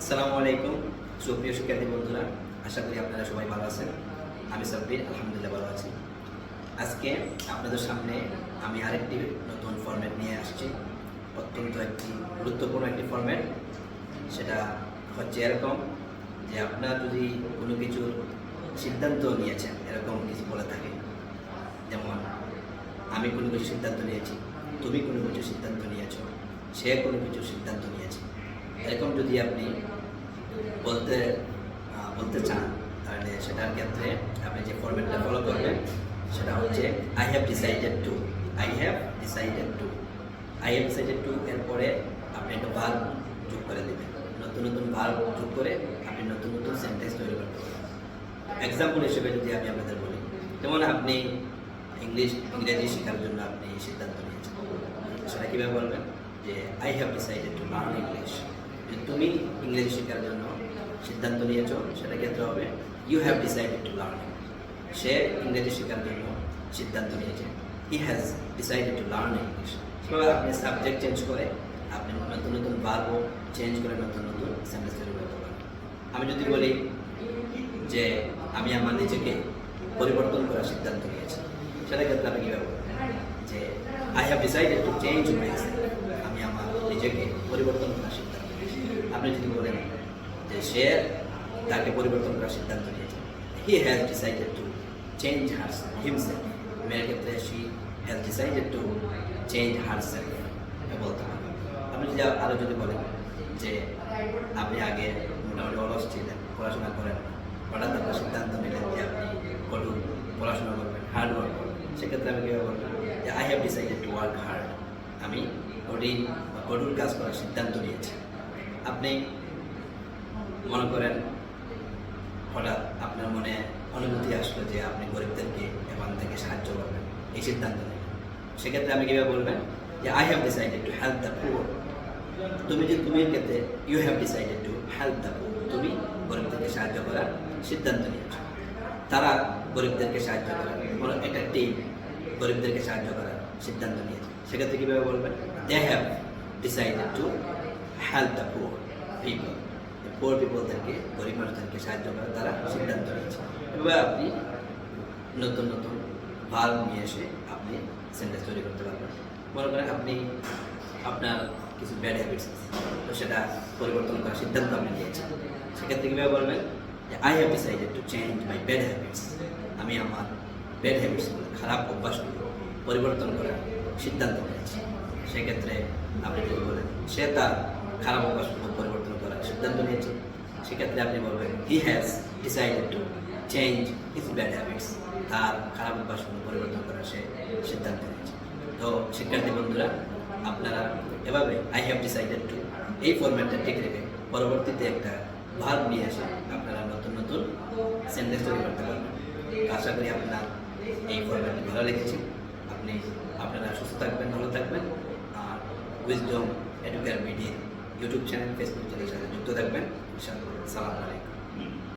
আসসালামু আলাইকুম। সুপ্রিয় শিক্ষার্থী বন্ধুরা, আশা করি আপনারা সবাই ভালো আছেন। আমি সাব্বির, আলহামদুলিল্লাহ ভালো আছি। আজকে আপনাদের সামনে আমি আরেকটি নতুন ফরম্যাট নিয়ে আসছি। অত্যন্ত একটি গুরুত্বপূর্ণ একটি ফরম্যাট সেটা হচ্ছে এরকম যে আপনার যদি কোনো কিছুর সিদ্ধান্ত নিয়েছেন, এরকম কিছু বলে থাকে। যেমন, আমি কোনো কিছু সিদ্ধান্ত নিয়েছি, তুমি কোনো কিছু সিদ্ধান্ত নিয়েছো, সে কোনো কিছু সিদ্ধান্ত নিয়েছে। এরকম যদি আপনি বলতে বলতে চান, তাহলে সেটার ক্ষেত্রে আপনি যে ফরম্যাটটা ফলো করবেন, সেটা হচ্ছে I have decided to I have decided to I have decided to এরপরে আপনি একটা ভার্ব যোগ করে দেবেন। নতুন নতুন ভার্ব যোগ করে আপনি নতুন নতুন সেন্টেন্স তৈরি করতে এক্সাম্পল হিসেবে যদি আমি আপনাদের বলি, যেমন আপনি ইংলিশ ইংরেজি শেখার জন্য আপনি সিদ্ধান্ত নিয়েছেন। সেটা কীভাবে বলবেন? যে I have decided to learn English তুমি ইংরেজি শেখার জন্য সিদ্ধান্ত নিয়েছো, সেটা ক্ষেত্রে হবে you have decided to learn সে ইংরেজি শেখার জন্য সিদ্ধান্ত নিয়েছে। He has decided to learn English সেভাবে আপনি সাবজেক্ট চেঞ্জ করে, আপনি নতুন নতুন বার্বও চেঞ্জ করে নতুন নতুন সেন্টেন্স করতে পারেন। আমি যদি বলি যে আমি আমার নিজেকে পরিবর্তন করার সিদ্ধান্ত নিয়েছি, সেটা ক্ষেত্রে আমি কীভাবে? যে I have decided to change my আমি আমার নিজেকে পরিবর্তন করার আপনি যদি বলেন যে সে তাকে পরিবর্তন করার সিদ্ধান্ত নিয়েছে he has decided to change her himself মেয়ের ক্ষেত্রে she has decided to change her self বলতে পারেন আপনি যদি আরও যদি বলেন যে আপনি আগে মোটামুটি অলস ছিলেন, পড়াশোনা করেন হঠাৎ আপনার সিদ্ধান্ত নিলেন যে আপনি কঠোর পড়াশোনা করবেন হার্ড ওয়ার্ক সেক্ষেত্রে আমি কীভাবে বলব? যে I have decided to work hard আমি কঠিন বা কঠোর কাজ করার সিদ্ধান্ত নিয়েছি। আপনি মনে করেন, হঠাৎ আপনার মনে অনুভূতি আসলো যে আপনি গরিবদেরকে এখান থেকে সাহায্য করবেন। এই সিদ্ধান্ত নেবেন সেক্ষেত্রে আমি কীভাবে বলবেন? যে I have decided to help the poor তুমি যে, তুমি ক্ষেত্রে you have decided to help the poor তুমি গরিবদেরকে সাহায্য করার সিদ্ধান্ত নিয়েছো। তারা গরিবদেরকে সাহায্য করার একটা টিম গরিবদেরকে সাহায্য করার সিদ্ধান্ত নিয়েছে। সেক্ষেত্রে কীভাবে বলবেন? They have decided to help the poor people poor পিপলদেরকে গরিব মানুষদেরকে সাহায্য করার তারা সিদ্ধান্ত নিয়েছে। এভাবে আপনি নতুন নতুন ভাব নিয়ে এসে আপনি সেন্টেন্স তৈরি করতে পারবেন। মনে করেন আপনি আপনার কিছু ব্যাড হ্যাবিটস আছে, তো সেটা পরিবর্তন করার সিদ্ধান্ত আপনি নিয়েছেন। সেক্ষেত্রে কীভাবে বলবেন? যে I have decided to change my bad habits আমি আমার ব্যাড হ্যাবিটসগুলো খারাপ অভ্যাসগুলো পরিবর্তন করার সিদ্ধান্ত নিয়েছি। সেক্ষেত্রে আপনি যদি বলেন সে তার খারাপ অভ্যাসগুলো পরিবর্তন করার সিদ্ধান্ত নিয়েছে। সেক্ষেত্রে আপনি বলবেন he has decided to change his bad habits তার খারাপ অভ্যাসগুলো পরিবর্তন করার সে সিদ্ধান্ত নিয়েছে। তো শিক্ষার্থী বন্ধুরা, আপনারা এভাবে আই হ্যাভ ডিসাইডেড টু এই ফরম্যাটটা ঠিক রেখে পরবর্তীতে একটা ভাব নিয়ে এসে আপনারা নতুন নতুন সেন্টেন্স তৈরি করতে পারবেন। আশা করি আপনার এই ফরম্যাটটি ভালো লেগেছে। আপনি, আপনারা সুস্থ থাকবেন, ভালো থাকবেন। আর Wisdom Educare Media YouTube channel Facebook চ্যানেলের সাথে যুক্ত থাকবেন। ইনশাআল্লাহ। সালাম আলাইকুম।